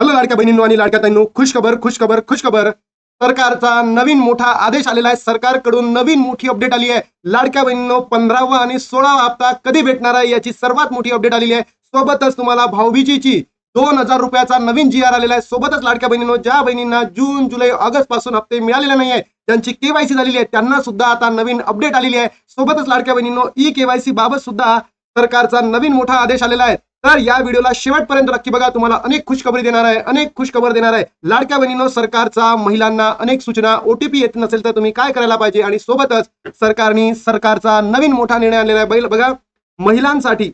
Hello लाडक्या बहिणींनो आणि लाडक्या ताईंनो खुश खबर खुश खबर खुश खबर. सरकारचा नवीन मोठा आदेश आलेला आहे. सरकारकडून नवीन मोठी अपडेट आली आहे. लाडक्या बहिणींनो पंधरावा आणि सोळावा हप्ता कधी भेटणार आहे याची सर्वात मोठी अपडेट आलेली आहे. सोबतच तुम्हाला भाऊबीजीची दोन हजार रुपयाचा नवीन जी आर आलेला आहे. सोबतच लाडक्या बहिणींनो ज्या बहिणींना जून जुलै ऑगस्टपासून हप्ते मिळालेले नाही आहे ज्यांची केवायसी झालेली आहे त्यांना सुद्धा आता नवीन अपडेट आलेली आहे. सोबतच लाडक्या बहिणींनो ई केवायसी बाबत सुद्धा सरकारचा नवीन मोठा आदेश आलेला आहे. तर या व्हिडिओला शेवटपर्यंत नक्की बघा. तुम्हाला अनेक खुशखबरी देणार आहे अनेक खुशखबर देणार आहे. लाडक्या बहिणीनो सरकारचा महिलांना अनेक सूचना ओटीपी येत नसेल तर तुम्ही काय करायला पाहिजे? आणि सोबतच सरकारने सरकारचा नवीन मोठा निर्णय आणलेला आहे. बैल बघा महिलांसाठी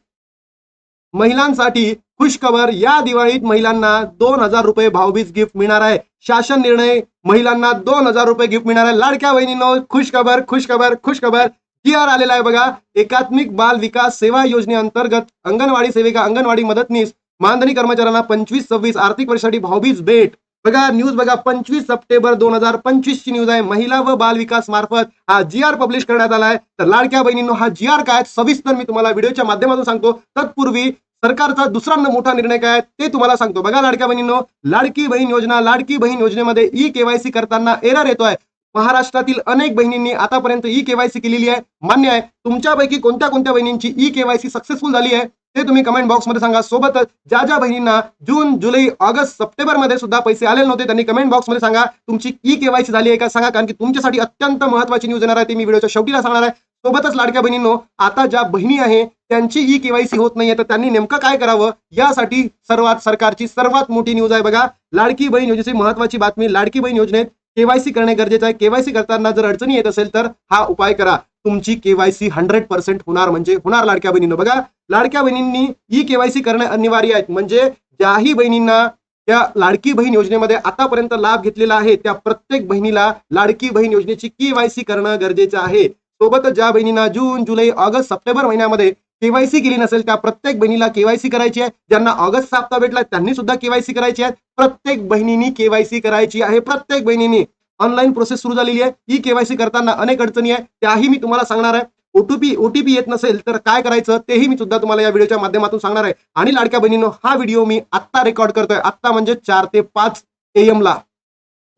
महिलांसाठी खुशखबर या दिवाळीत महिलांना दोन हजार रुपये भाऊबीज गिफ्ट मिळणार आहे. शासन निर्णय महिलांना दोन हजार रुपये गिफ्ट मिळणार आहे. लाडक्या बहिणीनो खुशखबर खुशखबर खुशखबर. जी आर आलेला आहे बघा. एकात्मिक बाल विकास सेवा योजनेअंतर्गत अंगणवाडी सेविका अंगणवाडी मदतनीस मानधनी कर्मचाऱ्यांना पंचवीस सव्वीस आर्थिक वर्षासाठी भाऊबीज भेट. बघा न्यूज बघा पंचवीस सप्टेंबर दोन हजार पंचवीस ची न्यूज आहे. महिला व बाल विकास मार्फत हा जी आर पब्लिश करण्यात आला आहे. तर लाडक्या बहिणींनो हा जी आर काय सविस्तर मी तुम्हाला व्हिडिओच्या माध्यमातून सांगतो. तत्पूर्वी सरकारचा दुसरा मोठा निर्णय काय ते तुम्हाला सांगतो. बघा लाडक्या बहिणींनो लाडकी बहीण योजना लाडकी बहीण योजनेमध्ये ई केवायसी करताना एरर येतोय. महाराष्ट्रातील अनेक बहिणींनी आतापर्यंत ई केवायसी केलेली आहे. मान्य आहे तुमच्यापैकी कोणत्या कोणत्या बहिणींची ई केवायसी सक्सेसफुल झाली आहे ते तुम्ही कमेंट बॉक्समध्ये सांगा. सोबतच ज्या ज्या बहिणींना जून जुलै ऑगस्ट सप्टेंबरमध्ये सुद्धा पैसे आलेले नव्हते त्यांनी कमेंट बॉक्समध्ये सांगा तुमची ई केवायसी झाली आहे का? सांगा कारण की तुमच्यासाठी अत्यंत महत्वाची न्यूज येणार आहे ती मी व्हिडिओच्या शेवटीला सांगणार आहे. सोबतच लाडक्या बहिणींनो आता ज्या बहिणी आहे त्यांची ई केवायसी होत नाहीये तर त्यांनी नेमकं काय करावं? यासाठी सर्वात सरकारची सर्वात मोठी न्यूज आहे बघा. लाडकी बहीण योजनेची महत्वाची बातमी लाडकी बहीण योजनेत केवायसी करणे गरजेचं आहे. केवायसी करताना जर अडचणी येत असेल तर हा उपाय करा. तुमची केवायसी हंड्रेड पर्सेंट होणार म्हणजे होणार लाडक्या बहिणीनं. बघा लाडक्या बहिणींनी ई केवायसी करणे अनिवार्य आहे. म्हणजे ज्याही बहिणींना त्या लाडकी बहीण योजनेमध्ये आतापर्यंत लाभ घेतलेला आहे त्या प्रत्येक बहिणीला लाडकी बहीण योजनेची केवायसी करणं गरजेचं आहे. सोबतच ज्या बहिणींना जून जुलै ऑगस्ट सप्टेंबर महिन्यामध्ये केवायसी केली नसेल त्या प्रत्येक बहिणीला केवायसी करायची आहे. ज्यांना ऑगस्ट हप्ता भेटला त्यांनी सुद्धा केवायसी करायची आहे. प्रत्येक बहिणींनी केवायसी करायची आहे. प्रत्येक बहिणींनी ऑनलाईन प्रोसेस सुरू झालेली आहे. ई केवायसी करताना अनेक अडचणी आहे. त्याही मी तुम्हाला सांगणार आहे. ओटीपी ओटीपी येत नसेल तर काय करायचं तेही मी सुद्धा तुम्हाला या व्हिडिओच्या माध्यमातून सांगणार आहे. आणि लाडक्या बहिणीनो हा व्हिडिओ मी आत्ता रेकॉर्ड करतोय. आत्ता म्हणजे चार ते पाच एम ला.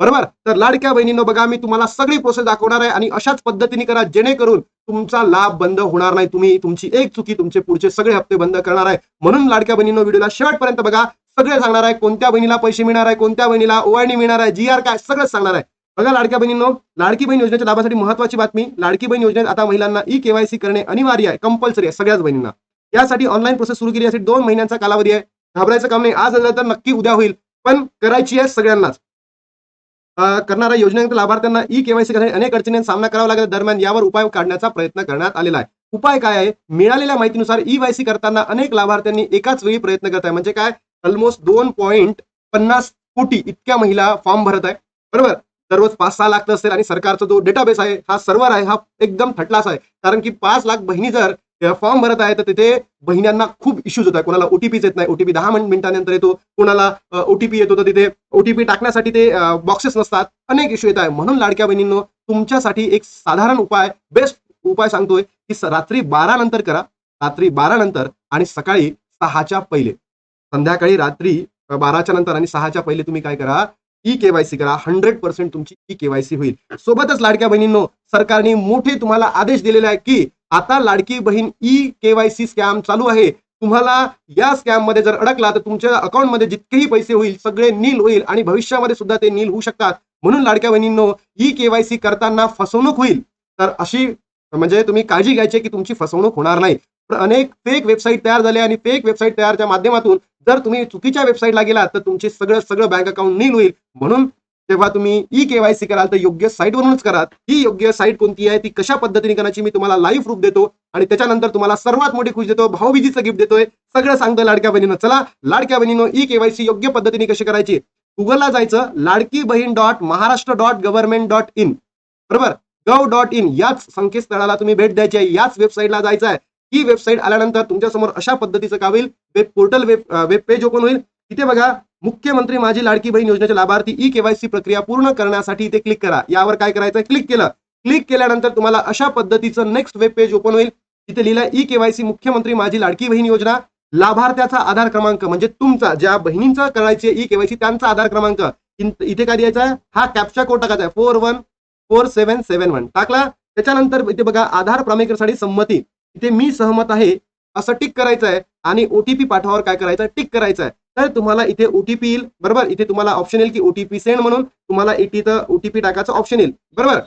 बरोबर? तर लाडक्या बहिणींनो बघा मी तुम्हाला सगळी प्रोसेस दाखवणार आहे आणि अशाच पद्धतीने करा जेणेकरून तुमचा लाभ बंद होणार नाही. तुम्ही तुमची एक चुकी तुमचे पुढचे सगळे हप्ते बंद करणार आहे. म्हणून लाडक्या बहिणींनो व्हिडिओला शेवटपर्यंत बघा. सगळे सांगणार आहे कोणत्या बहिणीला पैसे मिळणार आहे कोणत्या बहिणीला ओवाळणी मिळणार आहे जी आर काय सगळंच सांगणार आहे. बघा लाडक्या बहिणींनो लाडकी बहीण योजनेच्या लाभासाठी महत्वाची बातमी लाडकी बहीण योजनेत आता महिलांना ई केवायसी करणे अनिवार्य आहे कंपल्सरी आहे सगळ्याच बहिणींना. यासाठी ऑनलाईन प्रोसेस सुरू केली यासाठी दोन महिन्यांचा कालावधी आहे. घाबरायचं काम नाही आज झालं तर नक्की उद्या होईल. पण करायची आहे सगळ्यांनाच. करणाऱ्या योजनेत लाभार्थ्यांना ई केवायसी करणे अनेक अडचणींचा सामना करावा लागेल. दरम्यान यावर उपाय काढण्याचा प्रयत्न करण्यात आलेला आहे. उपाय काय आहे? मिळालेल्या माहितीनुसार ई वायसी करताना अनेक लाभार्थ्यांनी एकाच वेळी प्रयत्न करत आहे म्हणजे काय? ऑलमोस्ट दोन पॉईंट पन्नास कोटी इतक्या महिला फॉर्म भरत आहे. बरोबर? दररोज पाच सहा लाख असेल आणि सरकारचा जो डेटाबेस आहे हा सर्व्हर आहे हा एकदम थटलास आहे. कारण की पाच लाख बहिणी जर फॉर्म भरत आहे तर तिथे बहिण्यांना खूप इश्यूज होत आहे कोणाला ओटीपीच येत नाही. ओटीपी दहा मिनिट- मिनिटानंतर येतो. कोणाला ओटीपी येतो तर तिथे ओटीपी टाकण्यासाठी ते बॉक्सेस नसतात. अनेक इश्यू येत आहे. म्हणून लाडक्या बहिणींनो तुमच्यासाठी एक साधारण उपाय बेस्ट उपाय सांगतोय की रात्री बारा नंतर करा. रात्री बारा नंतर आणि सकाळी सहाच्या पहिले. संध्याकाळी रात्री बाराच्या नंतर आणि सहाच्या पहिले तुम्ही काय करा? ई केवायसी करा. हंड्रेड पर्सेंट तुमची ई केवायसी होईल. सोबतच लाडक्या बहिणींनो सरकारने मोठे तुम्हाला आदेश दिलेले आहे की आता Ladki Bahin e KYC scam चालू आहे. तुम्हाला या स्कॅममध्ये जर अडकला तर तुमच्या अकाउंटमध्ये जितकेही पैसे होईल सगळे नील होईल आणि भविष्यामध्ये सुद्धा ते नील होऊ शकतात. म्हणून लाडक्या बहिणींनो ई केवायसी करताना फसवणूक होईल. तर अशी म्हणजे तुम्ही काळजी घ्यायची की तुमची फसवणूक होणार नाही. पण अनेक फेक वेबसाईट तयार झाले आणि फेक वेबसाईट तयारच्या माध्यमातून जर तुम्ही चुकीच्या वेबसाईटला गेलात तर तुमचे सगळं सगळं बँक अकाउंट नील होईल. म्हणून तेव्हा तुम्ही ई केवायसी कराल तर योग्य साईटवरूनच करा ही योग्य साईट कोणती आहे? ती कशा पद्धतीने करायची? मी तुम्हाला लाईव्ह प्रूफ देतो आणि त्याच्यानंतर तुम्हाला सर्वात मोठी खुश देतो भाऊबीजीचं गिफ्ट देतोय. सगळं सांगतो लाडक्या बहिणीनं. चला लाडक्या बहिणीनं ई केवायसी योग्य पद्धतीने कशी करायची? गुगलला जायचं Ladki Bahin dot Maharashtra dot government dot in बरोबर? गव डॉट इन याच संकेतस्थळाला तुम्ही भेट द्यायची आहे. याच वेबसाईटला जायचं आहे. ही वेबसाईट आल्यानंतर तुमच्यासमोर अशा पद्धतीचं काय होईल? Web portal web web page open होईल. तिथे बघा मुख्यमंत्री माझी लाडकी बहीण योजनेच्या लाभार्थी ई केवायसी प्रक्रिया पूर्ण करण्यासाठी इथे क्लिक करा. यावर काय करायचं क्लिक केलं. क्लिक केल्यानंतर तुम्हाला अशा पद्धतीचं नेक्स्ट वेब पेज ओपन होईल. तिथे लिहिलं ई केवायसी मुख्यमंत्री माझी लाडकी बहीण योजना. लाभार्थ्याचा आधार क्रमांक म्हणजे तुमचा. ज्या बहिणींचा करायची ई केवायसी त्यांचा आधार क्रमांक. इथे काय द्यायचा आहे हा कॅप्चा कोड टाकायचा आहे. Four one four seven seven one टाकला. त्याच्यानंतर इथे बघा आधार प्रामाणिकसाठी संमती. इथे मी सहमत आहे. असं टिक करायचं आहे आणि ओटीपी पाठावर काय करायचं आहे टिक करायचं आहे तर तुम्हाला इथे ओटीपी येईल बरोबर? इथे तुम्हाला ऑप्शन येईल की ओटीपी सेंड म्हणून तुम्हाला इथे ओटीपी टाकायचं ऑप्शन येईल बरोबर?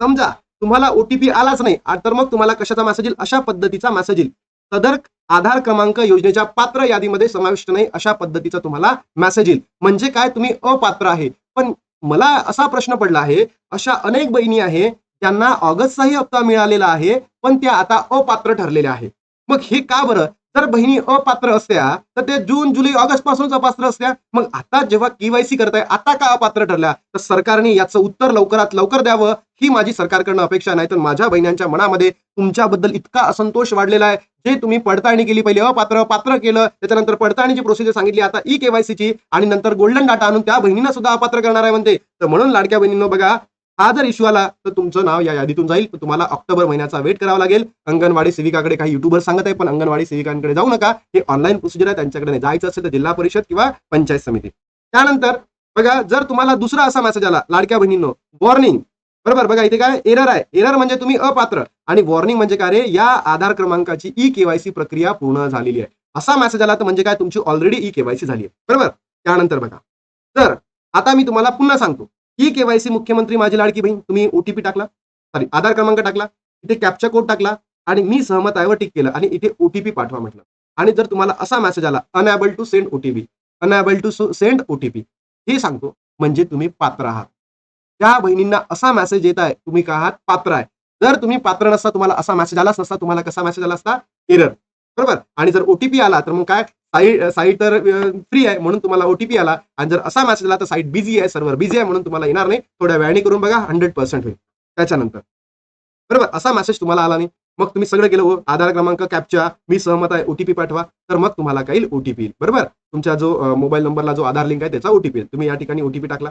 समजा तुम्हाला ओटीपी आलाच नाही तर मग तुम्हाला कशाचा मेसेज येईल? अशा पद्धतीचा मेसेज येईल. सदर आधार क्रमांक योजनेच्या पात्र यादीमध्ये समाविष्ट नाही अशा पद्धतीचा तुम्हाला मेसेज येईल. म्हणजे काय? तुम्ही अपात्र आहे. पण मला असा प्रश्न पडला आहे अशा अनेक बहिणी आहे त्यांना ऑगस्टचाही हप्ता मिळालेला आहे पण त्या आता अपात्र ठरलेल्या आहे. मग हे का बरं? जर बहिणी अपात्र असत्या तर ते जून जुलै ऑगस्ट पासूनच अपात्र असत्या मग आता जेव्हा केवायसी करताय आता का अपात्र ठरल्या? तर सरकारने याचं उत्तर लवकरात लवकर द्यावं ही माझी सरकारकडनं अपेक्षा नाही. तर माझ्या बहिण्यांच्या मनामध्ये तुमच्याबद्दल इतका असंतोष वाढलेला आहे. जे तुम्ही पडताळणी केली पहिले अपात्र पात्र केलं त्याच्यानंतर पडताळणीची प्रोसिजर सांगितली आता ई केवायसीची आणि नंतर गोल्डन डाटा आणून त्या बहिणींना सुद्धा अपात्र करणार आहे म्हणते. तर म्हणून लाडक्या बहिणींना बघा हा जर इश्यू आला तर तुमचं नाव या यादीतून जाईल. तर तुम्हाला ऑक्टोबर महिन्याचा वेट करावा लागेल. अंगणवाडी सेविकाकडे काही युट्यूबर सांगत आहे पण अंगणवाडी सेविकांकडे जाऊ नका. हे ऑनलाईन प्रोसिजर आहे त्यांच्याकडे जायचं असेल तर जिल्हा परिषद किंवा पंचायत समिती. त्यानंतर बघा जर तुम्हाला दुसरा असा मेसेज आला लाडक्या बहिणींनो वॉर्निंग बरोबर बघा इथे काय? एरर आहे. एरर म्हणजे तुम्ही अपात्र. आणि वॉर्निंग म्हणजे काय रे? या आधार क्रमांकाची ई केवायसी प्रक्रिया पूर्ण झालेली आहे. असा मेसेज आला तर म्हणजे काय? तुमची ऑलरेडी ई केवायसी झाली आहे. बरोबर? त्यानंतर बघा. तर आता मी तुम्हाला पुन्हा सांगतो. ही केवायसी मुख्यमंत्री माझी लाडकी बहीण तुम्ही ओटीपी टाकला सॉरी आधार क्रमांक टाकला इथे कॅप्चा कोड टाकला आणि मी सहमत आहे टिक केलं आणि इथे ओटीपी पाठवा म्हटलं. आणि जर तुम्हाला असा मेसेज आला unable to send OTP unable to send OTP हे सांगतो म्हणजे तुम्ही पात्र आहात. त्या बहिणींना असा मेसेज येत आहे तुम्ही का आहात? पात्र आहे. जर तुम्ही पात्र नसता तुम्हाला असा मेसेज आलाच नसता तुम्हाला कसा मेसेज आला असता? एरर बरोबर? आणि जर ओटीपी आला तर मग काय? साईट साईट तर फ्री आहे म्हणून तुम्हाला ओटीपी आला. आणि जर असा मेसेज आला तर साईट बिझी आहे सर्व्हर बिझी आहे म्हणून तुम्हाला येणार नाही. थोड्या वेळाने करून बघा हंड्रेड पर्सेंट होईल. त्याच्यानंतर. बरोबर? असा मेसेज तुम्हाला आला नाही. मग तुम्ही सगळं केलं हो आधार क्रमांक कॅपच्या मी सहमत आहे ओटीपी पाठवा. तर मग तुम्हाला काही ओटीपी येईल. बरोबर? तुमच्या जो मोबाईल नंबरला जो आधार लिंक आहे त्याचा ओटीपी येईल. तुम्ही या ठिकाणी ओटीपी टाकला.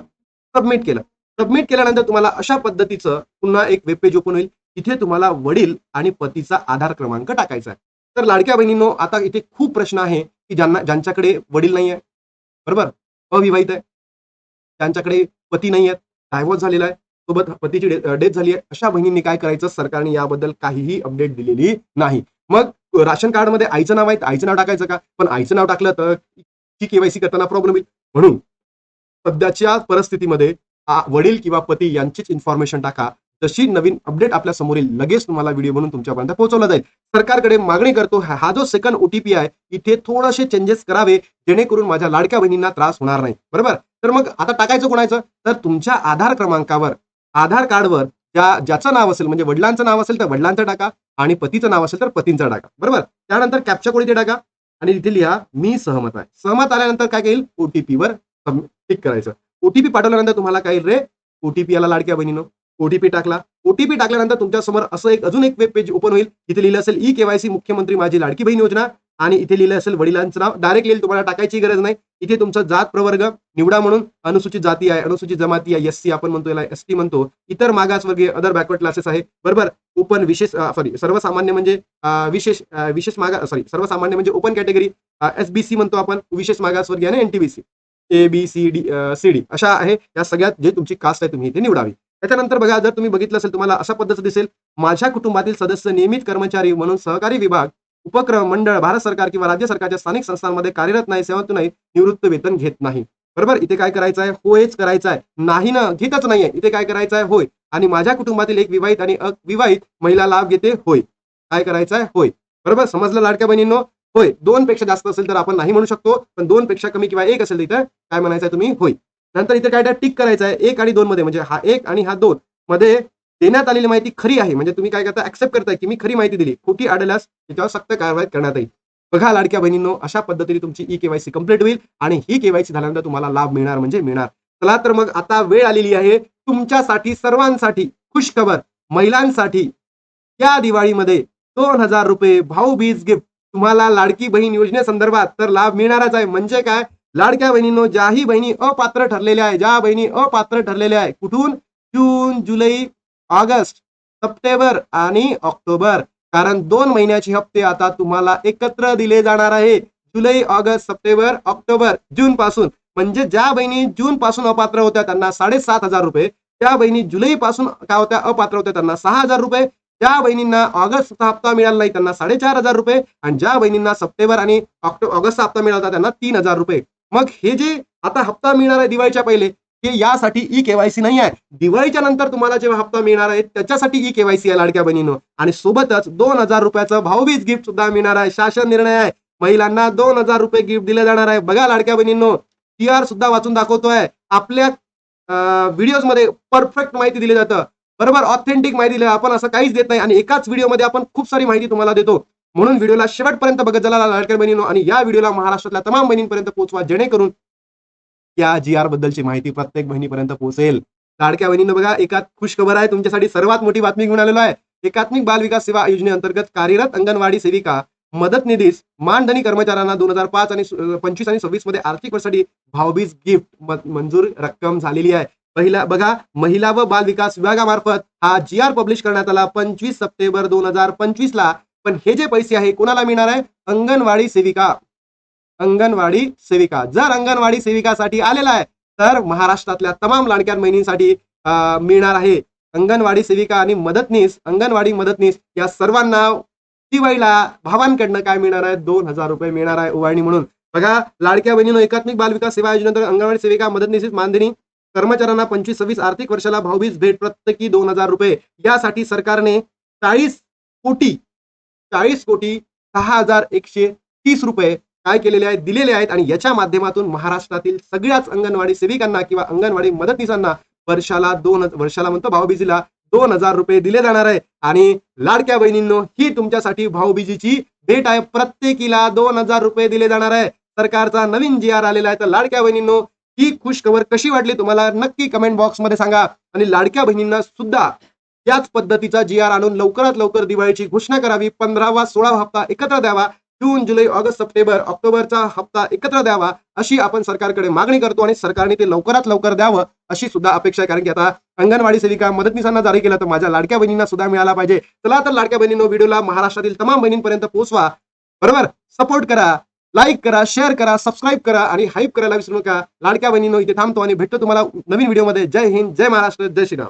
सबमिट केलं. सबमिट केल्यानंतर तुम्हाला अशा पद्धतीचं पुन्हा एक वेबपेज ओपन होईल. तिथे तुम्हाला वडील आणि पतीचा आधार क्रमांक टाकायचा आहे. तर लाडक्या बहिणींनो आता इथे खूप प्रश्न आहे की ज्यांना ज्यांच्याकडे वडील नाही आहे बरोबर? अविवाहित आहे. त्यांच्याकडे पती नाही आहेत डायव्होर्स झालेला आहे. सोबत पतीची डेथ झाली आहे. अशा बहिणींनी काय करायचं? सरकारने याबद्दल काहीही अपडेट दिलेली नाही. मग राशन कार्डमध्ये आईचं नाव आहे. आईचं नाव टाकायचं का? पण आईचं नाव टाकलं तर ती केवायसी करताना प्रॉब्लेम येईल म्हणून सध्याच्या परिस्थितीमध्ये वडील किंवा पती यांचीच इन्फॉर्मेशन टाका. जशी नवीन अपडेट आपल्यासमोर येईल लगेच तुम्हाला व्हिडिओ म्हणून तुमच्यापर्यंत पोहोचवला जाईल. सरकारकडे मागणी करतो हा जो सेकंड ओटीपी आहे इथे थोडेसे चेंजेस करावे जेणेकरून माझ्या लाडक्या बहिणींना त्रास होणार नाही. बरोबर? तर मग आता टाकायचं कोणाचं? तर तुमच्या आधार क्रमांकावर आधार कार्डवर ज्या ज्याचं नाव असेल म्हणजे वडिलांचं नाव असेल तर वडिलांचं टाका आणि पतीचं नाव असेल तर पतींचं टाका. बरोबर? त्यानंतर कॅप्चा कोड इथे टाका आणि इथे लिहा मी सहमत आहे. सहमत आल्यानंतर काय येईल ओटीपी वर क्लिक करायचं. ओटीपी पाठवल्यानंतर तुम्हाला काय येईल रे? ओटीपी आला लाडक्या बहिणीनं. ओटीपी टाकला. ओटीपी टाकल्यानंतर तुमच्यासमोर असं एक अजून एक वेब पेज ओपन होईल. इथे लिहिलं असेल ई केवायसी मुख्यमंत्री माझी लाडकी बहीण योजना. आणि इथे लिहिलं असेल वडिलांचं नाव. डायरेक्ट लिहिलं तुम्हाला टाकायची गरज नाही. इथे तुमचा जात प्रवर्ग निवडा म्हणून अनुसूचित जाती आहे अनुसूचित जमाती आहे एससी आपण म्हणतो याला एस टी म्हणतो. इतर मागासवर्गीय अदर बॅकवर्ड क्लासेस आहे बरोबर? ओपन विशेष सॉरी सर्वसामान्य म्हणजे विशेष विशेष मागा सॉरी सर्वसामान्य म्हणजे ओपन कॅटेगरी एसबीसी म्हणतो आपण. विशेष मागासवर्गीय आणि NTBC A B C D C D अशा आहे. या सगळ्यात जे तुमची कास्ट आहे तुम्ही इथे निवडावी. त्याच्यानंतर बघा जर तुम्ही बघितलं असेल तुम्हाला अशा पद्धत दिसेल. माझ्या कुटुंबातील सदस्य नियमित कर्मचारी म्हणून सहकारी विभाग उपक्रम मंडळ भारत सरकार किंवा राज्य सरकारच्या स्थानिक संस्थांमध्ये कार्यरत नाही सेवातून नाही निवृत्त वेतन घेत नाही. बरोबर? इथे काय करायचं आहे होयच करायचं आहे नाही ना घेतच नाहीये. इथे काय करायचं आहे होय. आणि माझ्या कुटुंबातील एक विवाहित आणि अविवाहित महिला लाभ घेते होय. काय करायचं आहे होय. बरोबर? समजलं लाडक्या बहिणींनो? होय. दोन पेक्षा जास्त असेल तर आपण नाही म्हणू शकतो पण दोन पेक्षा कमी किंवा एक असेल तिथं काय म्हणायचं आहे तुम्ही? होय. नंतर इथे काय टिक करायचं आहे. एक आणि दोन मध्ये. म्हणजे हा एक आणि हा दोन मध्ये देण्यात आलेली माहिती खरी आहे. म्हणजे तुम्ही काय करता? ऍक्सेप्ट करताय की मी खरी माहिती दिली. खोटी आढळल्यास त्याच्यावर सक्त कारवाई करण्यात येईल. बघा लाडक्या बहिणींनो अशा पद्धतीने तुमची ई केवायसी कंप्लीट होईल आणि ही केवायसी झाल्यानंतर तुम्हाला लाभ मिळणार म्हणजे मिळणार. चला तर मग आता वेळ आलेली आहे. तुमच्यासाठी सर्वांसाठी खुशखबर महिलांसाठी या दिवाळीमध्ये दोन हजार रुपये भाऊबीज गिफ्ट तुम्हाला लाडकी बहीण योजनेसंदर्भात तर लाभ मिळणारच आहे. म्हणजे काय? लाडक्या बहिणींनो ज्याही बहिणी अपात्र ठरलेल्या आहे ज्या बहिणी अपात्र ठरलेल्या आहे कुठून? जून जुलै ऑगस्ट सप्टेंबर आणि ऑक्टोबर. कारण दोन महिन्याचे हप्ते आता तुम्हाला एकत्र दिले जाणार आहे. जुलै ऑगस्ट सप्टेंबर ऑक्टोबर जून पासून. म्हणजे ज्या बहिणी जून पासून अपात्र होत्या त्यांना साडेसात हजार रुपये. त्या बहिणी जुलै पासून काय होत्या? अपात्र होत्या त्यांना सहा हजार रुपये. ज्या बहिणींना ऑगस्टचा हप्ता मिळाला नाही त्यांना साडेचार हजार रुपये. आणि ज्या बहिणींना सप्टेंबर आणि ऑक्टोबर ऑगस्टचा हप्ता मिळाला होता त्यांना तीन हजार रुपये. मग हे जे आता हप्ता मिळणार आहे दिवाळीच्या पहिले हे यासाठी ई केवायसी नाही आहे. दिवाळीच्या नंतर तुम्हाला जेव्हा हप्ता मिळणार आहे त्याच्यासाठी ई केवायसी आहे लाडक्या बहिणीनं. आणि सोबतच दोन हजार रुपयाचं भाऊबीज गिफ्ट सुद्धा मिळणार आहे. शासन निर्णय आहे. महिलांना दोन हजार रुपये गिफ्ट दिले जाणार आहे. बघा लाडक्या बहिणींनो टी आर सुद्धा वाचून दाखवतोय. आपल्या व्हिडिओजमध्ये परफेक्ट माहिती दिली जातं. बरोबर ऑथेंटिक माहिती दिली आपण असं काहीच देत नाही. आणि एकाच व्हिडिओमध्ये आपण खूप सारी माहिती तुम्हाला देतो. म्हणून व्हिडिओला शेवटपर्यंत बघत झाला लाडक्या बहिणीनो आणि या व्हिडिओला महाराष्ट्रातल्या तमाम बहिणींपर्यंत पोहोचवा जेणेकरून या जी आर बद्दलची माहिती प्रत्येक बहिणीपर्यंत पोहोचेल. लाडक्या बहिणीनं बघा एकात खुश खबर आहे तुमच्यासाठी सर्वात मोठी बातमी घेऊन आलेलो आहे. एकात्मिक बाल विकास सेवा योजनेअंतर्गत कार्यरत अंगणवाडी सेविका मदत निधीस मानधनी कर्मचाऱ्यांना दोन हजार पाच आणि पंचवीस आणि सव्वीसमध्ये आर्थिक वर्षासाठी भावबीज गिफ्ट मंजूर रक्कम झालेली आहे. पहिला बघा महिला व बाल विकास विभागामार्फत हा जी आर पब्लिश करण्यात आला. पंचवीस सप्टेंबर दोन हजार पंचवीस ला पण हे जे पैसे आहे कोणाला मिळणार आहे? अंगणवाडी सेविका. अंगणवाडी सेविका. जर अंगणवाडी सेविकासाठी आलेला आहे तर महाराष्ट्रातल्या तमाम लाडक्या बहिणींसाठी मिळणार आहे. अंगणवाडी सेविका आणि मदतनीस अंगणवाडी मदतनीस या सर्वांना दिवाळीला भावांकडनं काय मिळणार आहे? दोन हजार रुपये मिळणार आहे उभारणी म्हणून. बघा लाडक्या बहिणीनं एकात्मिक बाल विकास सेवा योजनेनंतर अंगणवाडी सेविका मदतनीस मानधनी कर्मचाऱ्यांना पंचवीस सव्वीस आर्थिक वर्षाला भाऊबीज भेट प्रत्येकी दोन हजार रुपये. यासाठी सरकारने चाळीस कोटी चाळीस कोटी सहा हजार एकशे तीस रुपये काय केलेले आहेत दिलेले आहेत आणि याच्या माध्यमातून महाराष्ट्रातील सगळ्याच अंगणवाडी सेविकांना किंवा अंगणवाडी मदतनीसांना वर्षाला दोन वर्षाला म्हणतो भाऊबीजीला दोन हजार रुपये दिले जाणार आहे. आणि लाडक्या बहिणींनो ही तुमच्यासाठी भाऊबीजीची भेट आहे. प्रत्येकीला दोन हजार रुपये दिले जाणार आहे. सरकारचा नवीन जी आर आलेला आहे. तर लाडक्या बहिणींनो ही खुश खबर कशी वाटली तुम्हाला नक्की कमेंट बॉक्समध्ये सांगा. आणि लाडक्या बहिणींना सुद्धा याच पद्धतीचा जी आर आणून लवकरात लवकर दिवाळीची घोषणा करावी. पंधरावा सोळावा हप्ता एकत्र द्यावा. जून जुलै ऑगस्ट सप्टेंबर ऑक्टोबरचा हप्ता एकत्र द्यावा अशी आपण सरकारकडे मागणी करतो आणि सरकारने ते लवकरात लवकर द्यावं अशी सुद्धा अपेक्षा आहे. कारण की आता अंगणवाडी सेविका मदतनीसांना जारी केलं तर माझ्या लाडक्या बहिणींना सुद्धा मिळाला पाहिजे. चला तर लाडक्या बहिणींनो व्हिडिओला महाराष्ट्रातील तमाम बहिणींपर्यंत पोहोचवा. बरोबर? सपोर्ट करा लाईक करा शेअर करा सबस्क्राईब करा आणि हाईप करायला विसरू नका. लाडक्या बहिणींनो इथे थांबतो आणि भेटतो तुम्हाला नवीन व्हिडिओमध्ये. जय हिंद जय महाराष्ट्र जय श्रीराम.